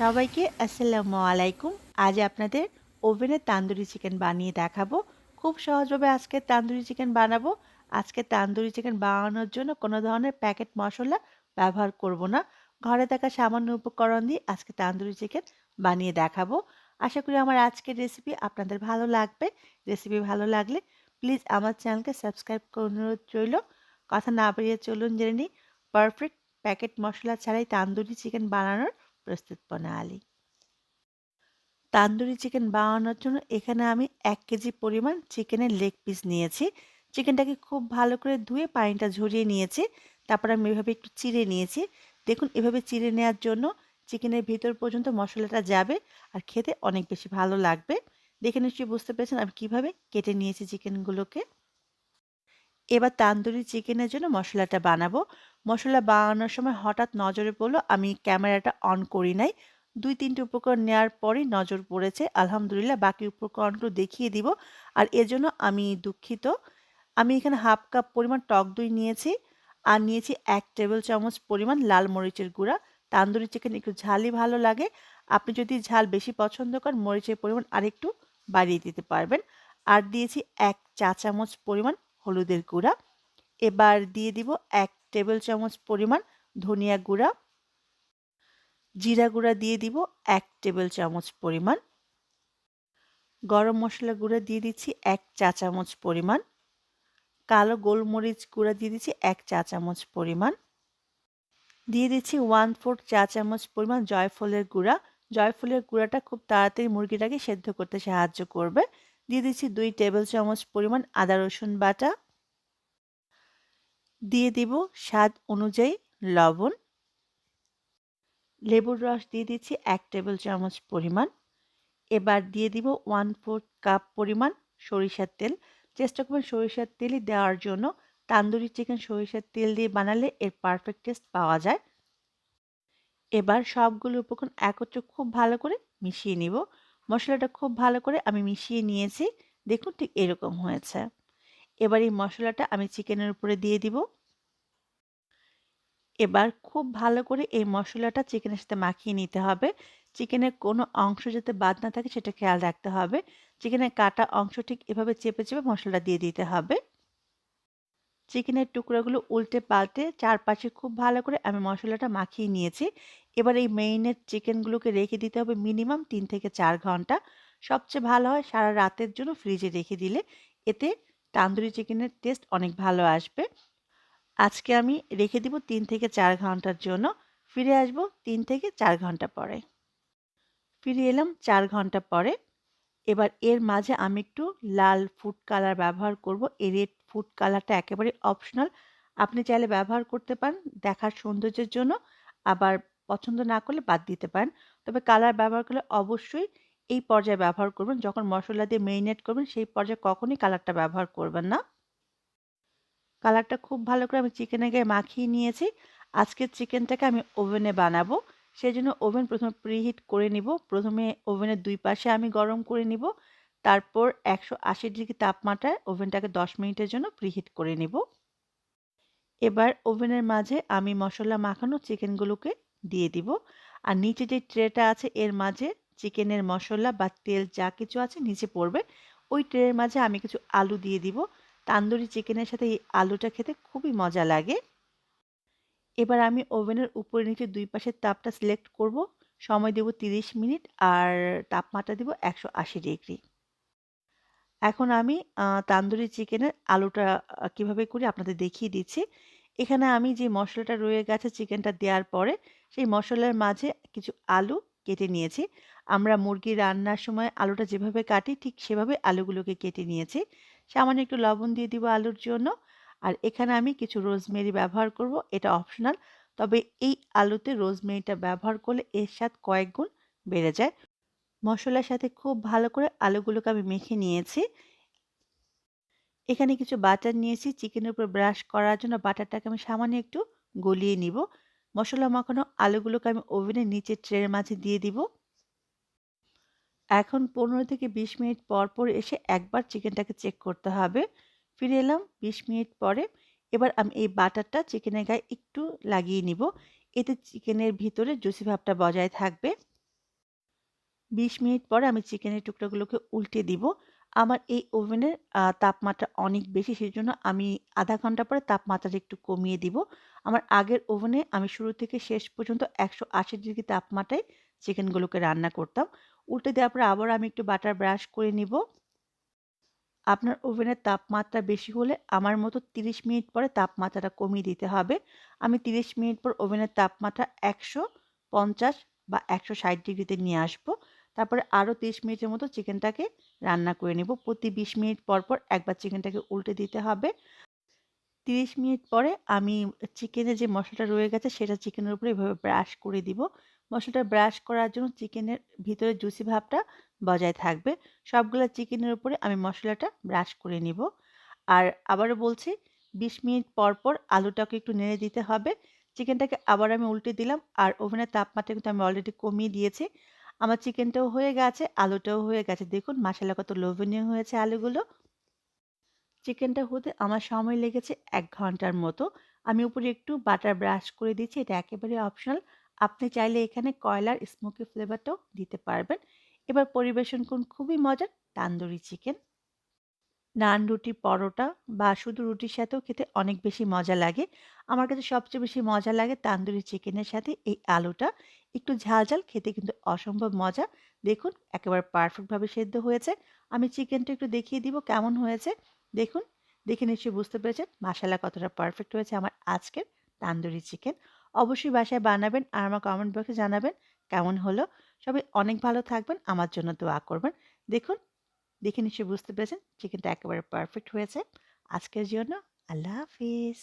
সবাইকে আসসালামু আলাইকুম। আজ আপনাদের ওভেনে তান্দুরি চিকেন বানিয়ে দেখাবো। খুব সহজভাবে আজকে তান্দুরি চিকেন বানাবো। আজকে তান্দুরি চিকেন বানানোর জন্য কোনো ধরনের প্যাকেট মশলা ব্যবহার করব না। ঘরে থাকা সামান্য উপকরণ দিয়ে আজকে তান্দুরি চিকেন বানিয়ে দেখাবো। আশা করি আমার আজকের রেসিপি আপনাদের ভালো লাগবে। রেসিপি ভালো লাগলে প্লিজ আমার চ্যানেলকে সাবস্ক্রাইব করে অনুরোধ রইল। কথা না বেরিয়ে চলুন জেনে নিই। পারফেক্ট প্যাকেট মশলা ছাড়াই তান্দুরি চিকেন বানানোর প্রস্তুত প্রণালী তান্দুরি চিকেন বানানোর জন্য এখানে আমি এক কেজি পরিমাণ চিকেনের লেগ পিস নিয়েছি। চিকেনটাকে খুব ভালো করে ধুয়ে পানিটা ঝরিয়ে নিয়েছি। তারপর আমি এভাবে একটু চিড়ে নিয়েছি। দেখুন, এভাবে চিড়ে নেওয়ার জন্য চিকেনের ভিতর পর্যন্ত মশলাটা যাবে আর খেতে অনেক বেশি ভালো লাগবে। দেখে নিশ্চয়ই বুঝতে পেরেছেন আমি কীভাবে কেটে নিয়েছি চিকেনগুলোকে এবার তান্দুরি চিকেনের জন্য মশলাটা বানাবো। মশলা বানানোর সময় হঠাৎ নজরে পড়ল, আমি ক্যামেরাটা অন করি নাই। দুই, তিনটে উপকরণ নেওয়ার পরই নজর পড়েছে। আলহামদুলিল্লাহ, বাকি উপকরণগুলো দেখিয়ে দিব। আর এজন্য আমি দুঃখিত। আমি এখানে হাফ কাপ পরিমাণ টক দই নিয়েছি। আর নিয়েছি এক টেবিল চামচ পরিমাণ লাল মরিচের গুঁড়া। তান্দুরি চিকেন একটু ঝালই ভালো লাগে। আপনি যদি ঝাল বেশি পছন্দ করেন, মরিচের পরিমাণ আরেকটু বাড়িয়ে দিতে পারবেন। আর দিয়েছি এক চা চামচ পরিমাণ হলুদের গুঁড়া। এবার দিয়ে দিব এক টেবিল চামচ পরিমাণ ধনিয়া গুঁড়া। জিরা গুঁড়া দিয়ে দিব এক টেবিল চামচ পরিমাণ। গরম মশলা গুঁড়া দিয়ে দিচ্ছি এক চা চামচ পরিমাণ। কালো গোলমরিচ গুঁড়া দিয়ে দিচ্ছি এক চা চামচ পরিমাণ। দিয়ে দিচ্ছি ওয়ান ফোর্থ চা চামচ পরিমাণ জয়ফলের গুঁড়া। জয়ফলের গুঁড়াটা খুব তাড়াতাড়ি মুরগিটাকে সেদ্ধ করতে সাহায্য করবে। দিয়ে দিচ্ছি দুই টেবিল চামচ পরিমাণ আদা রসুন বাটা। দিয়ে দিব স্বাদ অনুযায়ী লবণ। লেবুর রস দিয়ে দিচ্ছি এক টেবিল চামচ পরিমাণ। এবার দিয়ে দিব ওয়ান ফোর্থ কাপ পরিমাণ সরিষার তেল। চেষ্টা করবেন সরিষার তেলই দেওয়ার জন্য। তান্দুরি চিকেন সরিষার তেল দিয়ে বানালে এর পারফেক্ট টেস্ট পাওয়া যায়। এবার সবগুলো উপকরণ একত্রে খুব ভালো করে মিশিয়ে নিব। মশলাটা খুব ভালো করে আমি মিশিয়ে নিয়েছি। দেখুন ঠিক এরকম হয়েছে। এবার এই মশলাটা আমি চিকেনের উপরে দিয়ে দিব। এবার খুব ভালো করে এই মশলাটা চিকেনের সাথে মাখিয়ে নিতে হবে। চিকেনের কোনো অংশ যাতে বাদ না থাকে সেটা খেয়াল রাখতে হবে। চিকেনের কাটা অংশ ঠিক এভাবে চেপে চেপে মশলাটা দিয়ে দিতে হবে। চিকেনের টুকরোগুলো উল্টে পাল্টে চারপাশে খুব ভালো করে আমি মশলাটা মাখিয়ে নিয়েছি। এবার এই মেইনের চিকেনগুলোকে রেখে দিতে হবে মিনিমাম তিন থেকে চার ঘণ্টা। সবচেয়ে ভালো হয় সারা রাতের জন্য ফ্রিজে রেখে দিলে। এতে তান্দুরি চিকেনের টেস্ট অনেক ভালো আসবে। আজকে আমি রেখে দিব তিন থেকে চার ঘণ্টার জন্য। ফিরে আসব তিন থেকে চার ঘণ্টা পরে। ফিরে এলাম চার ঘণ্টা পরে। এবার এর মাঝে আমি একটু লাল ফুড কালার ব্যবহার করব। এই রেড ফুড কালারটা একেবারে অপশনাল আপনি চাইলে ব্যবহার করতে পারেন দেখার সৌন্দর্যের জন্য। আবার পছন্দ না করলে বাদ দিতে পারেন। তবে কালার ব্যবহার করলে অবশ্যই এই পর্যায়ে ব্যবহার করবেন। যখন মশলা দিয়ে মেরিনেট করবেন, সেই পর্যায়ে কখনই কালারটা ব্যবহার করবেন না। কালারটা খুব ভালো করে আমি চিকেনে গায়ে মাখিয়ে নিয়েছি। আজকের চিকেনটাকে আমি ওভেনে বানাবো। সেই জন্য ওভেন প্রথমে প্রিহিট করে নিব। প্রথমে ওভেনের দুই পাশে আমি গরম করে নিব। তারপর একশো আশি ডিগ্রি তাপমাত্রায় ওভেনটাকে দশ মিনিটের জন্য প্রিহিট করে নিব। এবার ওভেনের মাঝে আমি মশলা মাখানো চিকেনগুলোকে দিয়ে দিব। আর নিচে যে ট্রেটা আছে, এর মাঝে চিকেনের মশলা বা তেল যা কিছু আছে নিচে পড়বে। ওই ট্রের মাঝে আমি কিছু আলু দিয়ে দিব। তান্দুরি চিকেনের সাথে এই আলুটা খেতে খুবই মজা লাগে। এবার আমি ওভেনের উপরে নিচে দুই পাশের তাপটা সিলেক্ট করব। সময় দেব তিরিশ মিনিট আর তাপমাত্রা দেব একশো আশি ডিগ্রি। এখন আমি তান্দুরি চিকেনের আলুটা কীভাবে করি আপনাদের দেখিয়ে দিচ্ছি। এখানে আমি যে মশলাটা রয়ে গেছে চিকেনটা দেওয়ার পরে, সেই মশলার মাঝে কিছু আলু কেটে নিয়েছি। আমরা মুরগি রান্নার সময় আলুটা যেভাবে কাটি ঠিক সেভাবে আলুগুলোকে কেটে নিয়েছি। সামান্য একটু লবণ দিয়ে দিব আলুর জন্য। আর এখানে আমি কিছু রোজমেরি ব্যবহার করব, এটা অপশনাল। তবে এই আলুতে রোজমেরিটা ব্যবহার করলে এর স্বাদ কয়েক গুণ বেড়ে যায়। মশলার সাথে খুব ভালো করে আলুগুলোকে আমি মেখে নিয়েছি। এখানে কিছু বাটার নিয়েছি, চিকেনের উপর ব্রাশ করার জন্য বাটারটাকে আমি সামান্য একটু গলিয়ে নিব। মশলা মাখানো আলুগুলোকে আমি ওভেনের নিচে ট্রের মাঝে দিয়ে দিব। এখন পনেরো থেকে বিশ মিনিট পর পর এসে একবার চিকেনটাকে চেক করতে হবে। ফিরে এলাম বিশ মিনিট পরে। এবার আমি এই বাটারটা চিকেনের গায়ে একটু লাগিয়ে নিব। এতে চিকেনের ভিতরে জুসি ভাবটা বজায় থাকবে। ২০ মিনিট পরে আমি চিকেনের টুকরোগুলোকে উল্টে দিব। আমার এই ওভেনের তাপমাত্রা অনেক বেশি সেই জন্য আমি আধা ঘণ্টা পরে তাপমাত্রাটা একটু কমিয়ে দিব। আমার আগের ওভেনে আমি শুরু থেকে শেষ পর্যন্ত ১৮০ ডিগ্রি তাপমাত্রায় চিকেনগুলোকে রান্না করতাম। উল্টে দেওয়ার পরে আবার আমি একটু বাটার ব্রাশ করে নিব। আপনার ওভেনের তাপমাত্রা বেশি হলে আমার মতো ৩০ মিনিট পরে তাপমাত্রাটা কমিয়ে দিতে হবে। আমি ৩০ মিনিট পর ওভেনের তাপমাত্রা ১৫০ বা ১৬০ ডিগ্রিতে নিয়ে আসব। তারপরে আরও ৩০ মিনিটের মতো চিকেনটাকে রান্না করে নেব। প্রতি ২০ মিনিট পর, পর একবার চিকেনটাকে উল্টে দিতে হবে। ৩০ মিনিট পরে আমি চিকেনের যে মশলাটা রয়ে গেছে সেটা চিকেনের উপরে এভাবে ব্রাশ করে দিব। মশলাটা ব্রাশ করার জন্য চিকেনের ভিতরে জুসি ভাবটা বজায় থাকবে। সবগুলো চিকেনের উপরে আমি মশলাটা ব্রাশ করে নিব। আর আবারও বলছি ২০ মিনিট পর, পর আলুটাকে একটু নেড়ে দিতে হবে। চিকেনটাকে আবার আমি উল্টে দিলাম আর ওভেনের তাপমাত্রা কিন্তু আমি অলরেডি কমিয়ে দিয়েছি। আমার চিকেনটাও হয়ে গেছে, আলুটাও হয়ে গেছে। দেখুন মশলা কত লোভনীয় হয়েছে আলুগুলো। চিকেনটা হতে আমার সময় লেগেছে এক ঘণ্টার মতো। আমি উপরে একটু বাটার ব্রাশ করে দিচ্ছি। এটা একেবারে অপশনাল। আপনি চাইলে এখানে কয়লার স্মোকি ফ্লেভারটাও দিতে পারবেন। এবার পরিবেশন করুন খুবই মজার তান্দুরি চিকেন। নান, রুটি, পরোটা বা শুধু রুটির সাথেও খেতে অনেক বেশি মজা লাগে। আমার কাছে সবচেয়ে বেশি মজা লাগে তান্দুরি চিকেনের সাথে এই আলুটা। একটু ঝাল, ঝাল খেতে কিন্তু অসম্ভব মজা। দেখুন একেবারে পারফেক্টভাবে সেদ্ধ হয়েছে। আমি চিকেনটা একটু দেখিয়ে দিব কেমন হয়েছে। দেখুন, দেখে নিশ্চয়ই বুঝতে পেরেছেন মাশাআল্লাহ কতটা পারফেক্ট হয়েছে আমার আজকের তান্দুরি চিকেন। অবশ্যই বাসায় বানাবেন আর আমার কমেন্ট বক্সে জানাবেন কেমন হলো। সবাই অনেক ভালো থাকবেন, আমার জন্য দোয়া করবেন। দেখুন, দেখে নিশ্চয়ই বুঝতে পেরেছেন চিকেনটা একেবারে পারফেক্ট হয়েছে। আজকের জন্য আল্লাহ হাফিজ।